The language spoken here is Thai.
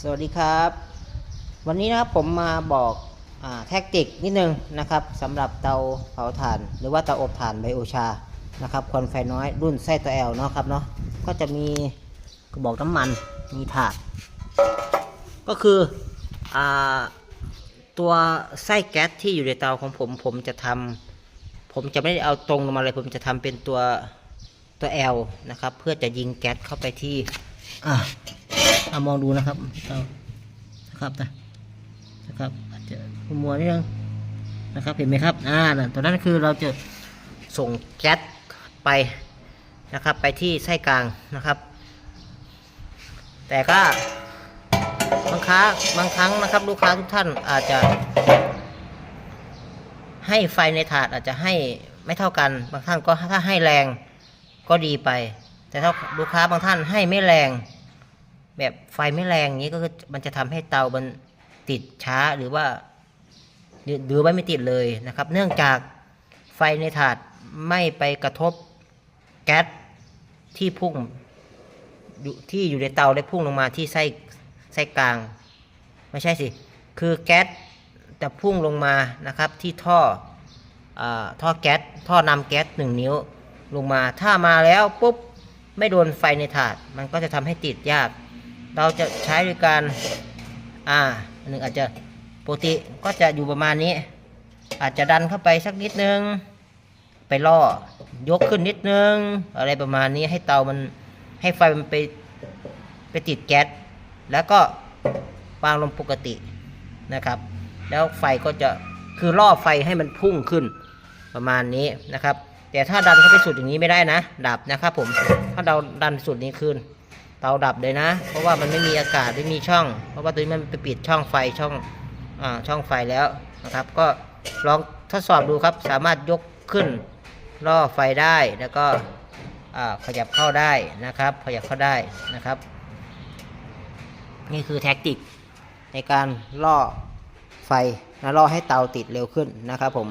สวัสดีครับ วันนี้นะครับผมมาบอกอแท็กติกนิดนึงนะครับสำหรับเตาเผาถ่าน หรือว่าเตาอบถ่านไบโอชานะครับควันไฟน้อยรุ่นไส้ตัวแอลเนาะครับเนาะก็จะมีกระบอกน้ำมันมีถาด ก็คืออตัวไส้แก๊สที่อยู่ในเตาของผมผมจะทำผมจะไม่ได้เอาตรงลงมาเลย ผมจะทำเป็นตัวตัว L นะครับ เพื่อจะยิงแก๊สเข้าไปที่ อาอามองดูนะครับเรานะครับนะนะครับอาจจะมัวนิดนึงนะครับเห็นไหมครับอ่านั่นตัวนั้นคือเราจะส่งแก๊สไปนะครับไปที่ไส้กลางนะครับ แต่ก็บางครั้งบางครั้งนะครับ ลูกค้าทุกท่านอาจจะ ให้ไฟในถาดอาจจะให้ไม่เท่ากัน บางท่านก็ถ้าให้แรงก็ดีไป แต่ถ้าลูกค้าบางท่านให้ไม่แรง แบบไฟไม่แรงนี้ก็คือมันจะทำให้เตามันติดช้าหรือว่าหรือว่าไม่ติดเลยนะครับ เนื่องจากไฟในถาดไม่ไปกระทบแก๊สที่พุ่งที่อยู่ในเตาได้พุ่งลงมาที่ไส้ไส้กลาง ไม่ใช่สิ คือแก๊สจะพุ่งลงมานะครับที่ท่ออท่อแก๊สท่อนำแก๊สหนึ่งนิ้วลงมา ถ้ามาแล้วปุ๊บไม่โดนไฟในถาด มันก็จะทำให้ติดยาก เราจะใช้ด้วยการอ่าหนึ่งอาจจะปกติก็จะอยู่ประมาณนี้ อาจจะดันเข้าไปสักนิดนึง ไปล่อยกขึ้นนิดนึง อะไรประมาณนี้ให้เตามันให้ไฟมันไปไปติดแก๊สแล้วก็วางลงปกตินะครับ แล้วไฟก็จะคือล่อไฟให้มันพุ่งขึ้นประมาณนี้นะครับ แต่ถ้าดันเข้าไปสุดอย่างนี้ไม่ได้นะดับนะครับผมถ้าเราดันสุดนี้ขึ้น เตาดับเลยนะ เพราะว่ามันไม่มีอากาศไม่มีช่อง เพราะว่าตัวนี้มันไปปิดช่องไฟช่องอ่าช่องไฟแล้วนะครับ ก็ลองทดสอบดูครับ สามารถยกขึ้นล่อไฟได้แล้วก็อ่าขยับเข้าได้นะครับ ขยับเข้าได้นะครับ นี่คือแท็กติกในการล่อไฟและล่อให้เตาติดเร็วขึ้นนะครับผม